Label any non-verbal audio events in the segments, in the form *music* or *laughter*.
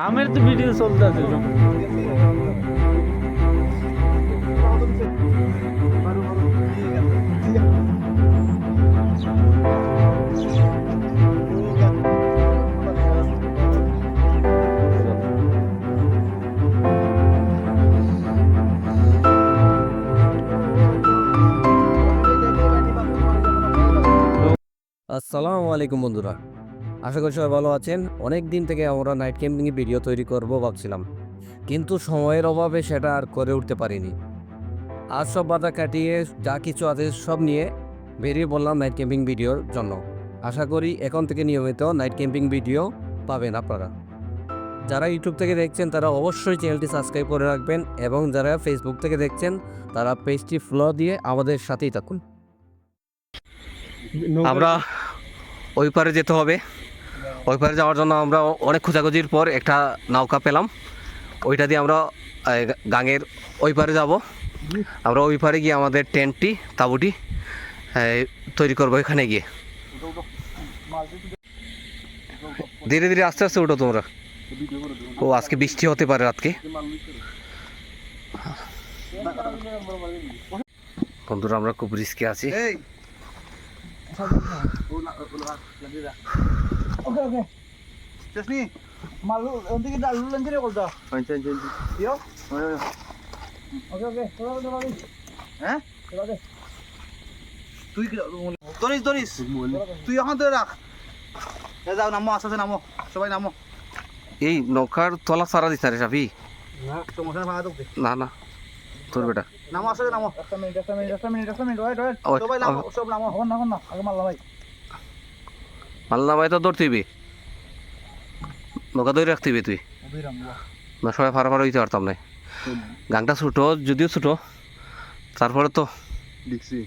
আমের তো ভিডিও চলতেছে আসসালামু আলাইকুম বন্ধুরা আশা করি সবাই ভালো আছেন। অনেক দিন থেকে আমরা নাইট ক্যাম্পিংয়ে ভিডিও তৈরি করব ভাবছিলাম। কিন্তু সময়ের অভাবে সেটা আর করে উঠতে পারিনি। আজ সব বাধা কাটিয়ে যা কিছু আছে সব নিয়ে বেরিয়ে বললাম নাইট ক্যাম্পিং ভিডিওর জন্য। আশা করি এখন থেকে নিয়মিত নাইট ক্যাম্পিং ভিডিও পাবেন আপনারা। যারা ইউটিউব থেকে দেখছেন, তারা অবশ্যই চ্যানেলটি সাবস্ক্রাইব করে রাখবেন এবং যারা ফেসবুক থেকে দেখছেন, তারা পেজটি ফলো দিয়ে আমাদের সাথেই থাকুন। আমরা ওই পারে যেতে হবে। ওই পারে যাওয়ার জন্য আমরা অনেক খোঁজাখুঁজির পর একটা নৌকা পেলাম। ওইটা দিয়ে আমরা গাঙের ওই পারে যাব। আমরা ওই পারে গিয়ে আমাদের টেন্টটি, তাঁবুটি তৈরি করব এখানে গিয়ে। ধীরে ধীরে আস্তে আস্তে উঠো তোমরা। ও, আজকে বৃষ্টি হতে পারে রাতকে। বন্ধুরা, আমরা খুব রিস্কে আছি। Oke oke. Terus nih, malu nanti kita dulu lanjut ya kalau dah. Yo. Oke oke. Coba coba lagi. হ্যাঁ coba deh. তুই তরিস তরিস তুই এখন ধরে রাখ যাও নামো আস্তে নামো সবাই নামো এই নৌকার তলা সারা দিস রে সাফি। না না তোর বেটা। নামো আস্তে নামো একটা মিনিট একটা মিনিট একটা মিনিট একটা মিনিট ওয়েট ওয়েট। ওই, সবাই নামো। সব নামো। হন না হন না আগে মারলাম ভাই। মাল্লা ভাই তো ধরতে হইবে নৌকা ধরে রাখতে হইবে তুই। না সবাই ফারা ফারা হইতে পারতাম না। গাংটা ছোটো যদিও ছোটো তারপরে তো দেখছি।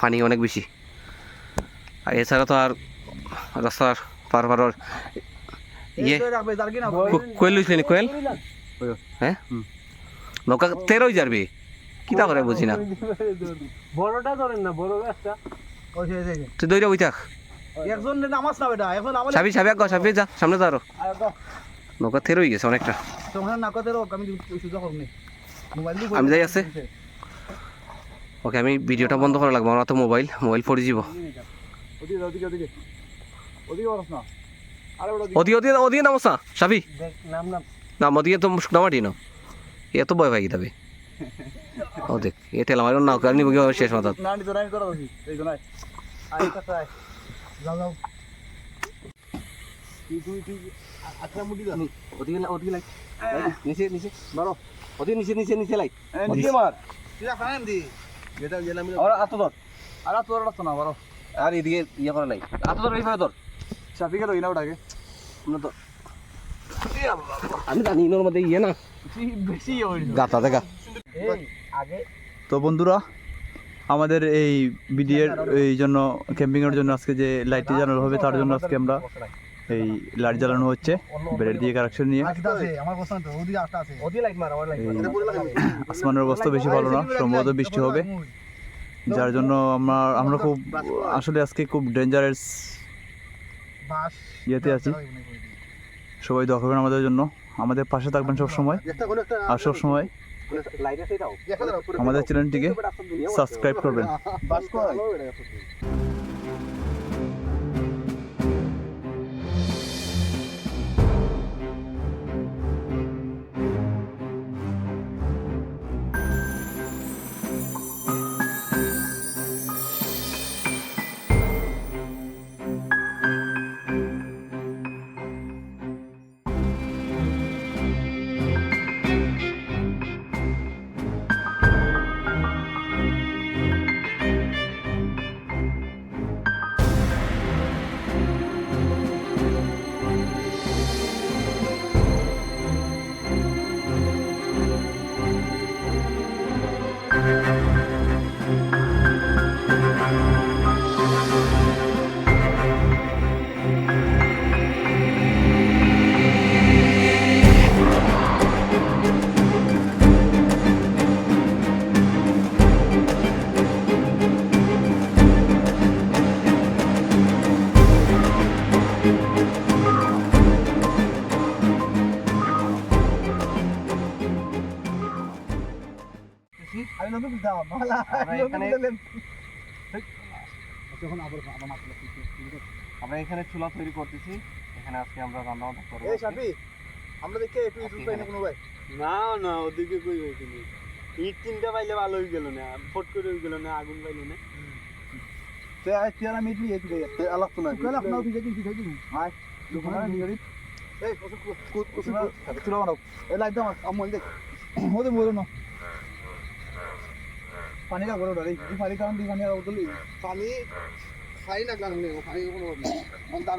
পানি অনেক বেশি। আর এছাড়া তো আর রাস্তার পার পার ইয়ে কোয়েল লইছিলেন কোয়েল? হ্যাঁ? নৌকা তেরোই যাবে। কিতা করে বুঝি না। বড়টা ধরেন না বড় গাছটা তুই দৌড়া বই থাক। একজন নামাজ না বেটা এখন নামাজ সাবি সাবি আগ সাবি যা সামনে যা আরও গেছে অনেকটা। তোমার না আমি সুযোগ করনি মোবাইল আমি যাই আছে? ওকে আমি ভিডিওটা বন্ধ করা লাগবো আমার তো মোবাইল মোবাইল পড়ে যাব ওদিকে ওদিকে ওদিকে। ওদিকে বরস না। ওদিকে। ওদিকে ওদিকে নামস না সাবি। নাম নাম। না ওদিকে তো শুকনা মাটি না এত ভয় পাই যাবে। ও দেখ এ তেল আমার নৌকা নিব কি শেষ মাথা যাও যাও। তুই তুই তুই মুডি দা ওদিকে ওদিকে লাই। নিচে নিচে মারো। ওদিকে নিচে নিচে নিচে লাই। নিচে মার। তুই দি যেটা গেলাম আর আত ধর। আর তোর রাস্তা না মারো। আর এদিকে ইয়ে করা লাই। আত ধর এইভাবে ধর। শাফিকে রই না ওটাকে না তো। আমি জানি ইনোর মধ্যে ইয়ে না। বেশি হইল গাতা দেখা। আগে তো বন্ধুরা আমাদের এই বিডিএর এই জন্য ক্যাম্পিংয়ের জন্য আজকে যে লাইটটি জ্বালানো হবে তার জন্য আজকে আমরা এই লাইট জ্বালানো হচ্ছে বেড়ের দিয়ে কানেকশন নিয়ে। লাইট লাইট আসমানের অবস্থা বেশি ভালো না সম্ভবত বৃষ্টি হবে। যার জন্য আমরা আমরা খুব আসলে আজকে খুব ডেঞ্জারাস বাস ইয়েতে আছি। সবাই দোয়া করবেন আমাদের জন্য। আমাদের পাশে থাকবেন সব সময় আর সব সময় লাইট আমাদের চ্যানেলটিকে সাবস্ক্রাইব করবেন আমরা এখানে- চুলা তৈরি করতেছি। এখানে আজকে আমরা রান্না বান্না করব আমরা দেখে একটু ইউটিউব পাই না কোনো ভাই। না না ওদিকে কই হয়েছিল ইট তিনটা পাইলে ভালো হয়ে গেল না ফট করে হয়ে গেল না আগুন পাইলো না। তে আই চেয়ার আমি দিয়ে দিই তে আলাপ তো না কাল আপনাও দিকে দিন দিকে দিন আয় দোকানে নিয়ে গরি এই ওসব কুত ওসব চলো বানাও। এই লাইট দাও আমল দেখ। ওদের বলো না পানি লাগবো বড় এই পানি কারণ দিই পানি আর পানি খাই নেই পানি কোনো অন্তার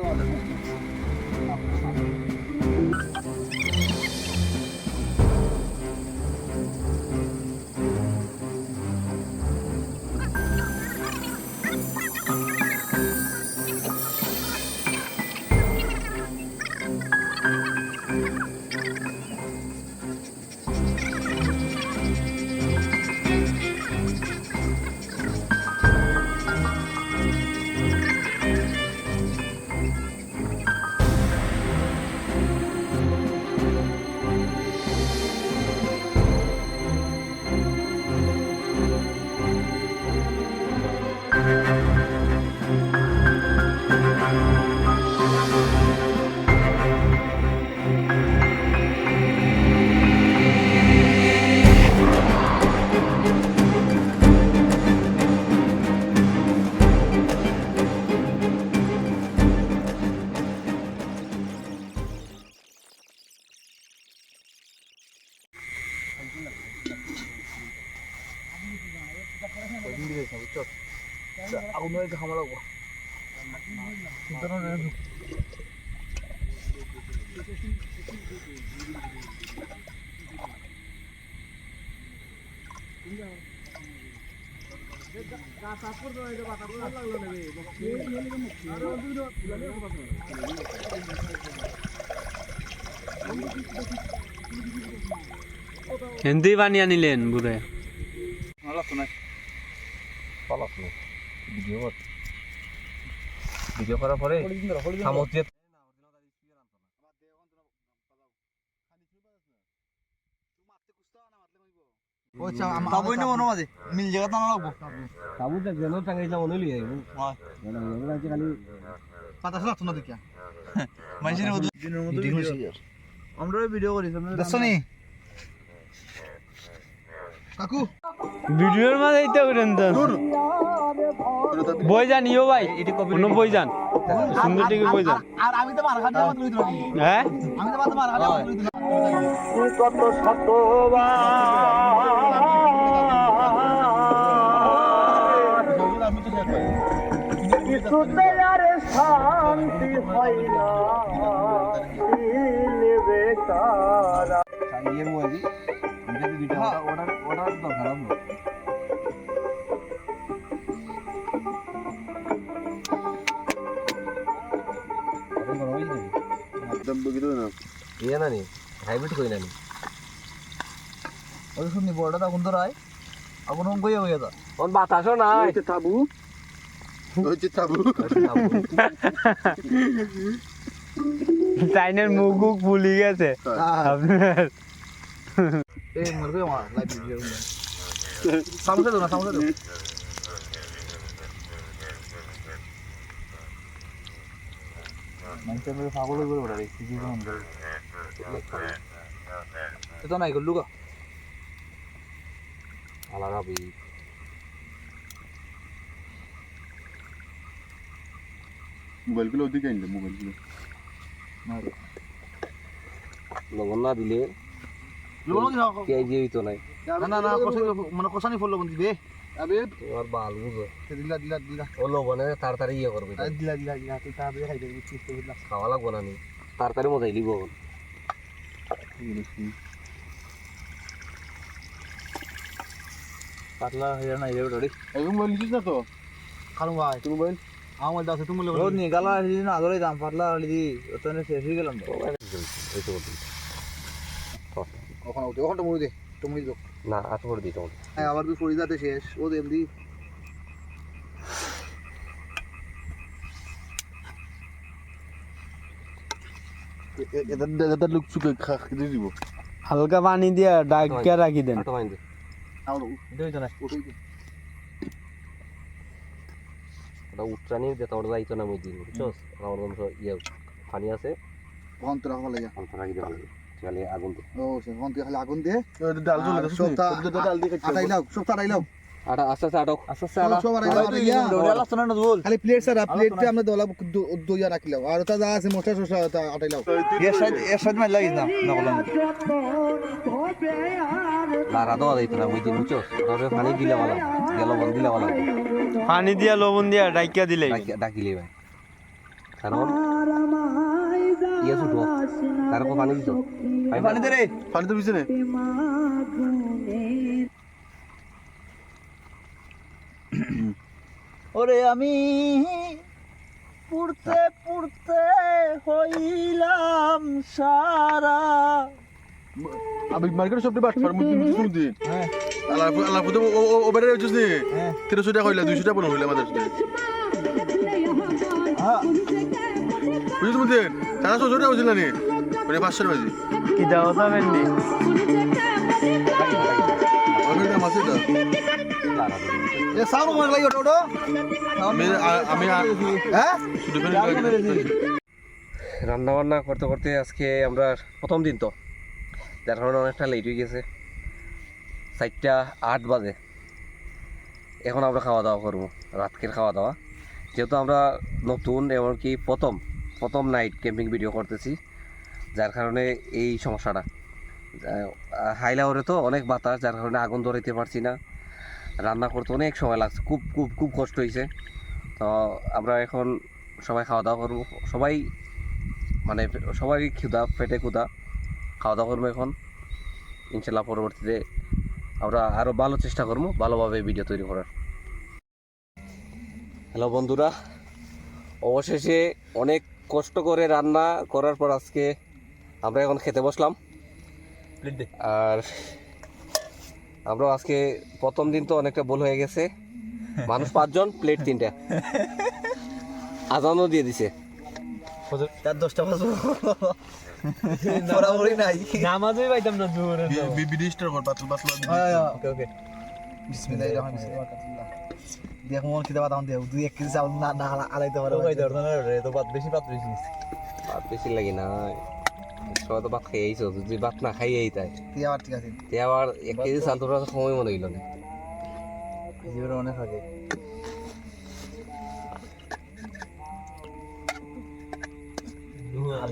হিন্দি বানিয়ে নিলেন বুড়ে কর ভিডিও করার পরে সামুদ্রিক মনে মিল জায়গা যেন মনে লিয়ে আইবো। খালি পাতা দেখিয়া। *laughs* মানুষের আমরা ভিডিও করি দেখছ নি? কাকু। ভিডিওর মাঝে এইটা করেন তো। বই যান ইও ভাই। কোনো বই যান সুন্দর টিকে বই যান আর আমি তো মার খাতে আমার হ্যাঁ? আমি তো মার খাতে আমার তুই দিলাম ইয়ে মোবাইল এটা তো ইয়ে না। নি হাইব্রিড কই না নি? ওই শুনি বড়টা তখন তো রায় আগুন হম কইয়া কইয়া দা ওর বাতাসও নাই। তাবু হচ্ছে তাবু চাইনের মুখ মুখ ফুলি গেছে। আপনার। এই মর কই আমার লাইভ *laughs* ভিডিও সামনে দাও না সামনে দাও পাগল হয়ে ওরা দেখছি তো নাই গল্লু গা আলাদা বই মোবাইলগুলো ওদিকে আনলে মোবাইলগুলো লবণ না দিলে লোক কি হইতো নাই না না মানে কষানি ফল বন্ধি দে আবে তোমার বাল বুঝো। দিলা দিলা দিলা। ও লবণে তাড়াতাড়ি ইয়ে করবে দিলা দিলা দিলা তুই তাড়াতাড়ি খাই দে বুঝছিস তো দিলা খাওয়া লাগবো না নি। তাড়াতাড়ি মজাই লিব। পাতলা হয়ে না তো? খালু ভাই। তুই মোবাইল আমার দাসে তুমি লোক রোদ নি গালা হিদি না ধরে দাম পাতলা শেষ হয়ে গেলাম তো। উঠে মুড়ি দে। না আট করে দিই তোমার হ্যাঁ আবার তুই ফরি যাতে শেষ ও দি এটা লুক চুকে খা খেতে দিব। হালকা পানি দিয়া ডাকিয়া রাখি দেন। আটো বাইন দে। ওটা উত্তরানি যেতে ওটা যাইতো না মুই দিন বুঝছস আমার ইয়ে পানি আছে? ঘণ্টা রাখা দেওয়া তাহলে আগুন ও সে ঘণ্টা খালি আগুন দিয়ে ডাল চলে গেছে সবটা ডাল দিয়ে আটাই লাও সবটা আটাই লাও আটা আস্তে আস্তে আটক আস্তে আস্তে সব সব আটাই লাও আটাই লাও। বল খালি প্লেট প্লেটটা আমরা দলা দইয়া রাখিলাম আর ওটা যা আছে মশলা সসলা ওটা আটাই লাও এর সাইড এর সাইড মার লাগিস না না লারা না মুই দিন ওটা পানি দিলে ভালো গেল বন দিলে ভালো পানি দিয়া লবণ দিয়া ডাইকিয়া দিলে। ডাকিলে ভাই। কারণ ইয়ে ছুটো তারপর পানি দিত পানি দে রে। পানি তো পিছনে ওরে আমি পুড়তে পুড়তে হইলাম সারা। আমি মার্কেট সবটি বাট ফার মুদি মুদি আলা আলা ফুটো ও ও ও বেরে হচ্ছে নি। 300 টাকা হইলা 200 টাকা হইলা আমাদের। সাথে তারা 600 টাকা হইছিল নি মানে 500 টাকা হইছে কি দাও যাবেন নি? হ্যাঁ? রান্না বান্না করতে করতে আজকে আমরা প্রথম দিন তো। যার কারণে অনেকটা লেট হয়ে গেছে। চারটা আট বাজে। এখন আমরা খাওয়া দাওয়া করব। রাতকের খাওয়া দাওয়া। যেহেতু আমরা নতুন এমনকি প্রথম। প্রথম নাইট ক্যাম্পিং ভিডিও করতেছি, যার কারণে এই সমস্যাটা। হাইলাওরে তো অনেক বাতাস, যার কারণে আগুন ধরাইতে পারছি না। রান্না করতে অনেক সময় লাগছে, খুব খুব খুব কষ্ট হয়েছে তো আমরা এখন সবাই খাওয়া দাওয়া করব। সবাই মানে সবারই ক্ষুধা, পেটে ক্ষুধা। খাওয়া দাওয়া করব এখন। ইনশাল্লাহ পরবর্তীতে আমরা আরও ভালো চেষ্টা করব, ভালোভাবে ভিডিও তৈরি করার। হ্যালো বন্ধুরা, অবশেষে অনেক কষ্ট করে রান্না করার পর আজকে আমরা এখন খেতে বসলাম। আর আমরা আজকে প্রথম দিন তো অনেকটা ভুল হয়ে গেছে। মানুষ পাঁচজন প্লেট তিনটা। আজানও দিয়ে দিছে। চার দশটা বাজবো বরাবরই নাই। নামাজই পাইতাম না জোরে বিডি কর পাতল পাতল। ওকে ওকে বিসমিল্লাহির রহমানির রহিম। দেখ মন খেতে পাতাম দেখ দুই এক কেজি চাউল না না আলাইতে পারো তো বাদ বেশি পাত বেশি ভাত বেশি লাগে না সবাই তো ভাত খেয়ে আইছো যদি ভাত না খাই এই তাই। তুই আবার ঠিক আছে। তে আবার এক কেজি চাল তোর সময় মনে হইল না। জীবনে অনেক থাকে। মাল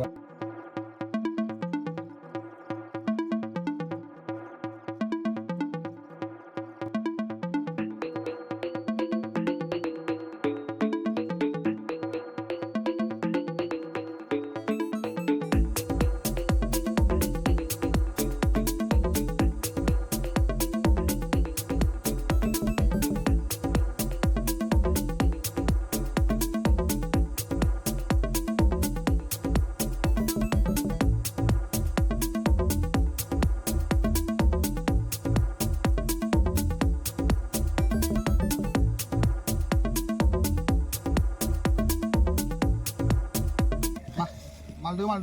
দেবো মাল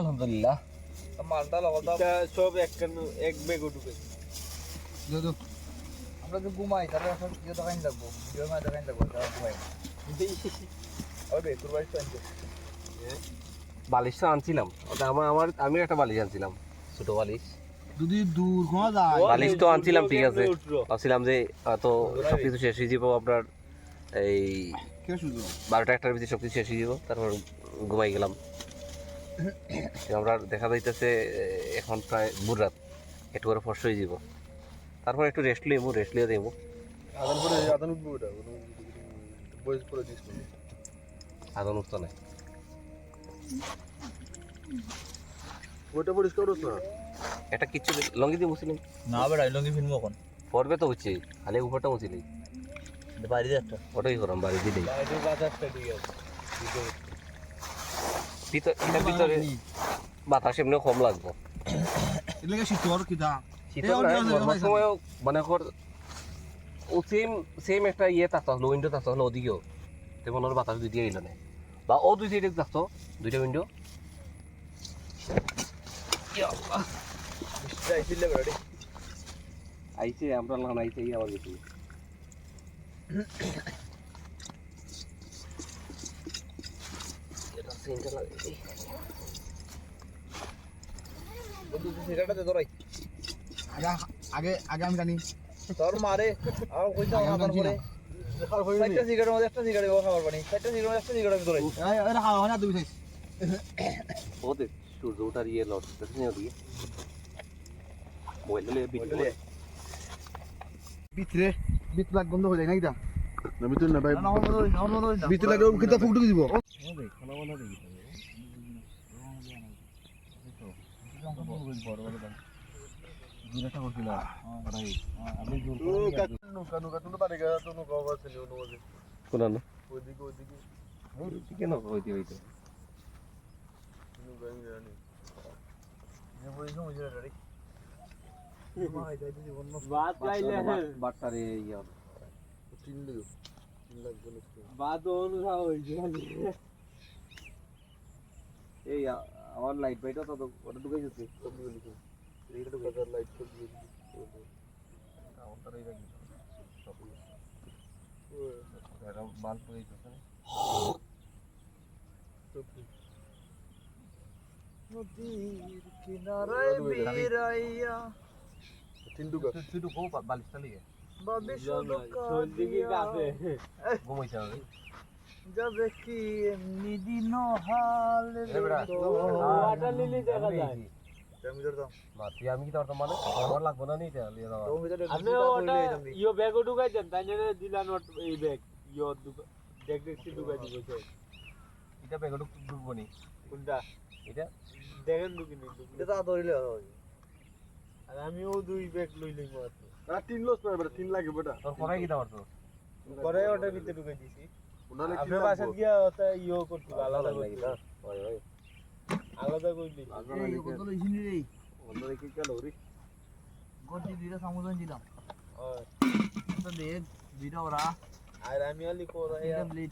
আলহামদুলিল্লাহ। মালটা লগত সব এক কান এক বেগ ঢুকে দেও দেও। আমরা যে ঘুমাই তাহলে এখন তারা ঘুমাই ওকে তোর বাড়ি তো। আনছে বালিশ তো আনছিলাম। ওটা আমার আমার আমি একটা বালিশ আনছিলাম। ছোট বালিশ। যদি দূর যায়। বালিশ তো আনছিলাম ঠিক আছে। ভাবছিলাম যে তো সব কিছু শেষ হয়ে যাব আপনার এই কে বারোটা একটার ভিতরে সব কিছু শেষ হয়ে যাব। তারপর ঘুমাই গেলাম। আমরা দেখা যাইতেছে এখন প্রায় ভোর রাত। একটু করে ফর্স হয়ে যাব তারপর একটু রেস্ট লিবো রেস্ট লিয়ে দেবো আদান পরে আদান উঠবো এটা বয়স পরে দিস আদন উঠতো নাই ওটা পরিষ্কার করছ? না একটা কিচ্ছু লঙ্গি দিয়ে মুছিলাম না বেড়া লঙ্গি ফিল্ম এখন। পড়বে তো হচ্ছে খালি উপরটা মুছিলি বাড়ি একটা। ওটাই করাম বাড়ি দিলেই বাজারটা ঠিক আছে ভিতর এটার ভিতরে বাতাস এমনি কম লাগবো। এলাকা শীতর কি দা মানে কর ও সেম সেম একটা ইয়ে থাকতো হলো উইন্ডো থাকতো হলো ওদিকেও। তেমন ওর বাতাস দুইটা এলো না। বা ও দুই সাইডে দুইটা উইন্ডো আইছে আমরা লান আইছে আমার কিছু আগে আগে আমি জানি তোর মারে আর কইতা আগে না। পরে চারটা সিগারেটের মধ্যে একটা সিগারেট খাবার পানি চারটা সিগারেট একটা সিগারেট ধরে এটা খাওয়া না দুই সাইজ ওতে সূর্য ওঠার ইয়ে লস দেখছিস না ওদিকে মোবাইল দিলে ভিডিও ভিতরে ভিত লাগ বন্ধ হয়ে যায় না ভিতরে না ভাই না না না না না ভিতরে লাগে কিন্তু ফুক দিব ও কানু কানু কানু পারে গা তুনু গাওয়া আছে নি অনুমতি কোনা হইতে হইতে বাট্টারে ইয়া তিন লিও তিন লাখ বাদ অনুসা হইছে খালি এই আ- আমার লাইট বাইটা তো ওটা ঢুকে যাচ্ছে। সব লিখে এইটা তো কাটার লাইট সব দিয়ে বাল্ব হয়ে যাচ্ছে নদীর কিনারায় বিরাইয়া তিন টুকা তুই তো খুব বালিশটা লিগে বাবে শুধু দিকে কাছে ঘুমাইছে না যাবে কি এমনি দিন হাল ওয়াটার লিলি দেখা যায় আমি কি তোর মানে আমার লাগবো না আপনি ওটা ইয়ো ব্যাগও ঢুকাই দেন তাই জন্য দিলা নট এই ব্যাগ দেখ দেখছি ঢুকাই দিব এটা ব্যাগে ঢুকবো নি কোনটা এটা দেখেন ঢুকিনি এটা তো ধরিলে হবে আর আমিও দুই ব্যাগ লই লই আর তিন লস বেটা তিন লাগে বেটা তোর করাই কি ওটার ভিতরে ঢুকাই দিছি ওনারে কি আপনার বাসা লাগবো গিয়া ওটা ইয়ো করতে আলাদা লাগি করতে ওই ওই আলাদা কইলি এই কত লইছিনি রে অন্য কি দিলাম। তো ওরা। আর আমি আলি দুইটা ব্লেড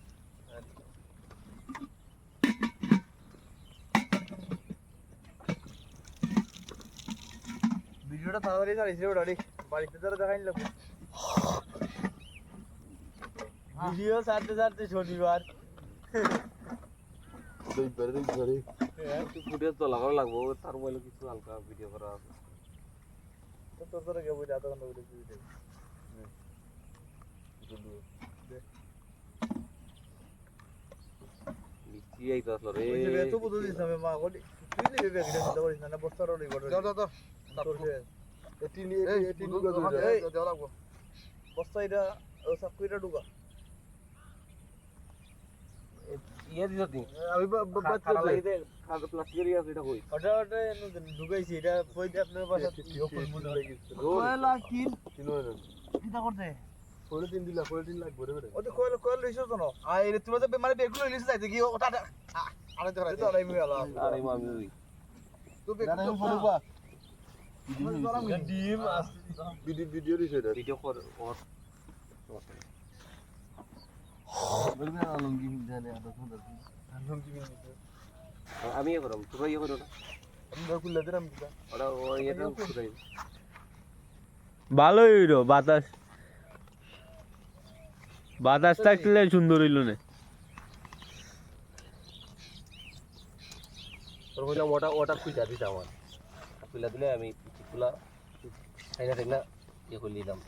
ভিডিওটা তাড়াতাড়ি রে ওটা বাড়িতে যারা দেখাই লাগবে ভিডিও ছাড়তে ছাড়তে শনিবার। বারে ফুটেজ তো লাগানো লাগবো তার মোবাইলে কিছু হালকা ভিডিও করা আছে। তোর তোর গে বই আধা ঘণ্টা ভিডিও ভিডিও মিষ্টি আইতো আসলো রে। ওই যে এত বুঝো দিছ আমি মা কোটি তুই নিবি ব্যাগ এটা চিন্তা করিস না না বস্তার ওই গড় দাও দাও দাও তোর সে এই তিন এই এই তিন টুকা ধরে এই। দেওয়া লাগবো। বস্তা এটা ঢুকা। ইয়ে দিছ নি। আমি বাচ্চা খারাপ লাগি দে খারাপ প্লাস্টিকের আছে এটা কই ওটা ওটা এনে ঢুকাইছি এটা কই দিয়ে আপনার বাসা কয়লা কিল তিন কিটা করতে পরে দিলা পরে তিন লাগবে রে কোয়েল কোয়েল লইছো তো না আই রে তুমি তো মানে ব্যাগ লইলিস যাইতে কি ওটা আরে আরে তো আরে আরে মামি ভিডিও ভিডিও দিছে এটা ভিডিও কর ওর আমি ইয়ে করম ইয়ে করো না হইল বাতাস বাতাস থাকলে সুন্দর হইল না ওটা ওটা খুঁজা আমার খুলা দিলে আমি খুলা খাই না ইয়ে করে নিলাম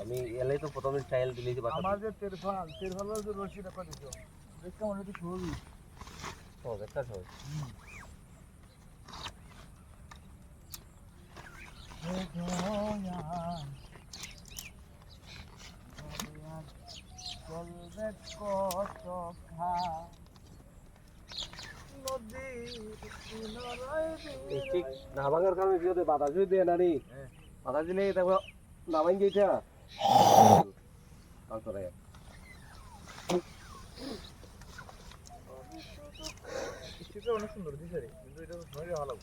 আমি এলাই তো প্রথমে ট্রায়াল আমার যে তেরফাল তেরফালের যে রশিটা পাঠিয়েছো দেখতে মনে হচ্ছে সরু সহজ একটা সহজ চলবে কত খা ঠিক না ভাঙার কারণে কি বাতাস দেয় না রে বাতাস দিলে তারপর না ভাঙ গেছে অনেক সুন্দর দিছে রে কিন্তু এটা ভালো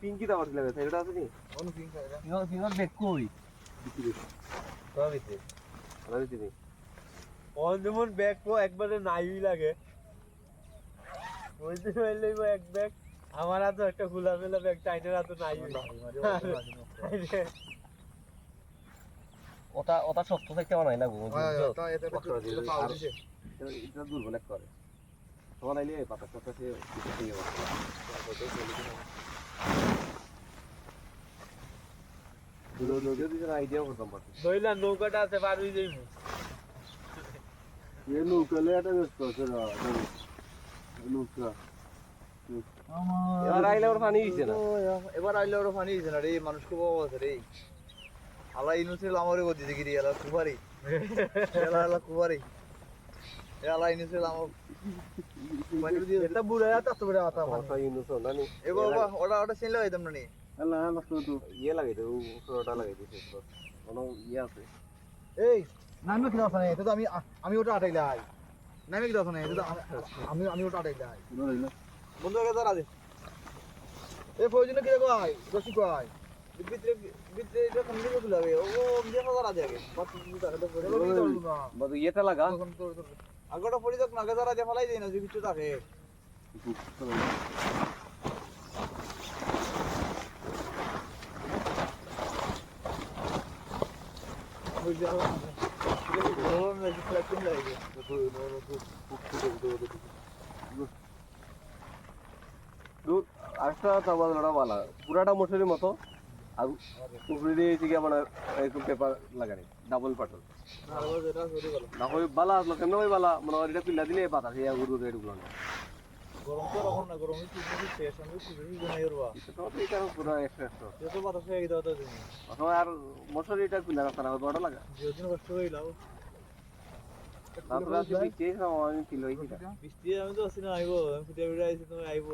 পিঙ্কি দাবার দিলে এটা আছে নি পিঙ্কি? পিঙ্কি দেখ কই? তোরা নি অন যেমন ব্যাগ তো একবারে নাই লাগে বুঝতে পারলে এক ব্যাগ আমার হাতে একটা খোলা মেলা ব্যাগ টাইনের হাতে নাই ওটা ওটা শক্ত থাকতে আমার বানাই না গো তা এটা দুর্বল এক করে তোমার আইলে পাতা কথা সে কিছু দিয়ে আইডিয়া করতাম ধইলা নৌকাটা আছে পার হয়ে যাইবো। এ নৌকালে একটা ব্যস্ত আছে নৌকা। এবার আইলে ওর পানি দিছে না। এবার আইলে ওরা পানি দিছে না রে মানুষ খুব অভাব আছে রে। আলা ইনুসেল আমারে গদি দিগিরি আলা কুবারি। এলা আলা কুবারি। এ আলা ইনুসেল আমার *laughs* দিয়ে এটা বুড়া আছে তো বুড়া আতা কথা ইউনুস না নি এ বাবা ওটা ওটা সিন লাগাইতাম না নি? আল্লাহ আল্লাহ তো ইয়ে লাগাই দে ওটা লাগাই দিছে কোনো ইয়ে আছে? এই নামে কি দাও না? তো আমি আমি ওটা আটাইলাই নামে কি দাও না? তো আমি আমি ওটা আটাইলাই বন্ধু আগে দাঁড়া দে এ প্রয়োজনে কি দেখো আয় রসি কো আয় ভিতরে ভিতরে এটা কোন দিকে খুলাবে ও ও দিয়ে দাঁড়া দে আগে বাত তুমি দাঁড়া পড়ে না বাদ ইয়েটা লাগা? তখন তোর তোর আগটা পড়ি দেখ নাগে দাঁড়া দিয়ে ফলাই দেই না যে কিছু থাকে ওই যাও ও মেজি ফ্ল্যাটিং লাগে দূর আরেকটা তারপর ওটা পুরাটা মশুরির মতো আর উপরে দিয়ে থেকে মানে একটু পেপার লাগানি ডাবল পাটল না হয় বালা কেন ওই বালা মনে এটা পিল্লা দিলে পাতা সেই গুরু রেডগুলো গরম তো রকম না গরম কি কি শেষ আমি কি কি জানাই রবা এটা তো এটা পুরো এক্সট্রা এক্সট্রা যত বাতাস হয়ে দাও তো তুমি অথবা আর মশুরিটা পিল্লা রাখা না বড় লাগা যেদিন কষ্ট হইলাও তারপরে আছে পিছিয়ে আমি বৃষ্টি আমি তো আসি না আইবো আমি ফুটিয়া ফুটিয়া আইছি তুমি আইবো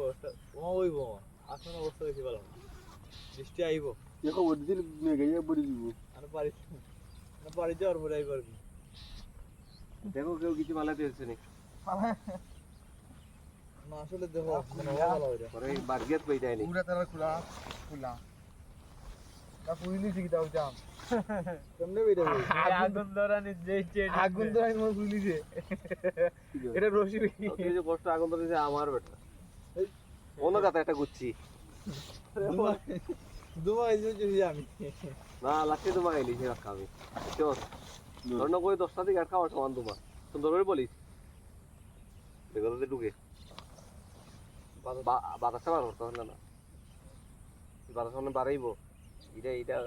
ওমা হইব আসলে অবস্থা বেশি ভালো বৃষ্টি আইবো মেঘে বড়ি দিব আর না আইবার দেখো কেউ কিছু মালা দিয়েছে নি না আসলে দেখো মানে ভালো হইরা পরে বার্গেট পেয়ে যায়নি পুরা তারা খোলা খোলা। তা পুইলি ঠিক দাও জাম কেমনে বেটা *laughs* আগুন ধরানি যে আগুন তো আমি যে। এটা রশি তুই যে কষ্ট আগুন ধরেছে আমার বেটা অন্য কথা একটা গুচ্ছি। আমি। না তোমার এলি সে রাখা আমি। চল। দশটা থেকে আর খাওয়ার সমান তোমার সুন্দর করে বলিস? বেগতে ঢুকে। বাতাসটা বার করতে না। বাতাস মানে বাড়াইব। এটা এটা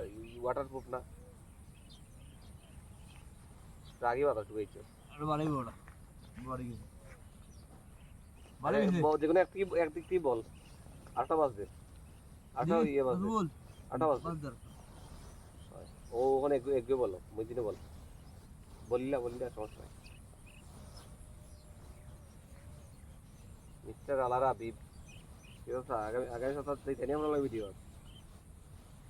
ওয়াটার প্রুফ না। রাগি বাতাস ঢুকেছে আর বাড়াইব ওটা। বাড়ি গেছে। আরে ব- যেকোনো একদিক একদিক বল। আটটা বাজবে। আটটা ইয়ে বাজবে। আটটা বাজবে। ও ওখানে একটু বলো। মুজিনে বল। বলিলা বলিলা সমস্যা মিস্টার আলারা অবস্থা আগামী আগামী সপ্তাহ থেকে জানি আমরা ভিডিও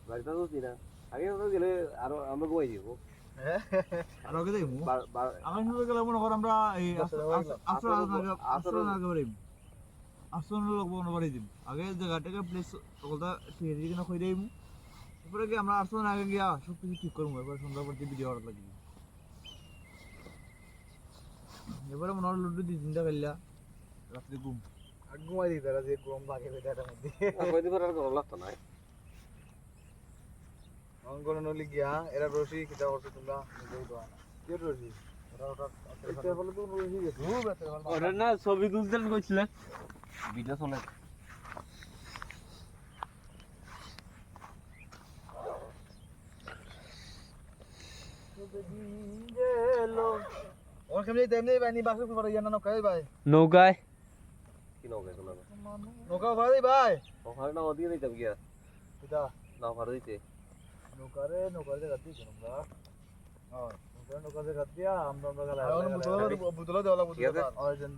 বাড়িতে তো না আগে সপ্তাহ গেলে আরও আমরা ঘুমাই দিব দেই আগে জায়গাটাকে প্লেস সকলটা ঠিক কি আমরা আসর আগে গিয়া সব কিছু ঠিক করব এবার পর ভিডিও করা লাগবে এবারে মনে হয় লুডু দুই তিনটা খেললা রাত্রে ঘুম ঘুমাই দিই তারা যে গরম লাগে বেটাটার মধ্যে। আর কয়দিন পর আর গরম লাগতো না? অঙ্কন নলি গিয়া এরা রশি কিটা করছ তোমরা? নিজেই তো না। কে রশি? ওরা বেটা না ছবি তুলতেন ভিডিও চলে ওর জানা নৌকা নৌকায় কি নৌকা ভাড়া দিই ভাই ওখানে না ওদিকে দিতাম গিয়া কিটা না ভাড়া দিতে নৌকারে নৌকারে জায়গা দিয়ে আমরা নৌকারে নৌকা জায়গা দিয়া আমরা আমরা গেলাম বুতলা দেওয়া ঠিক আছে। বুতলা আর জন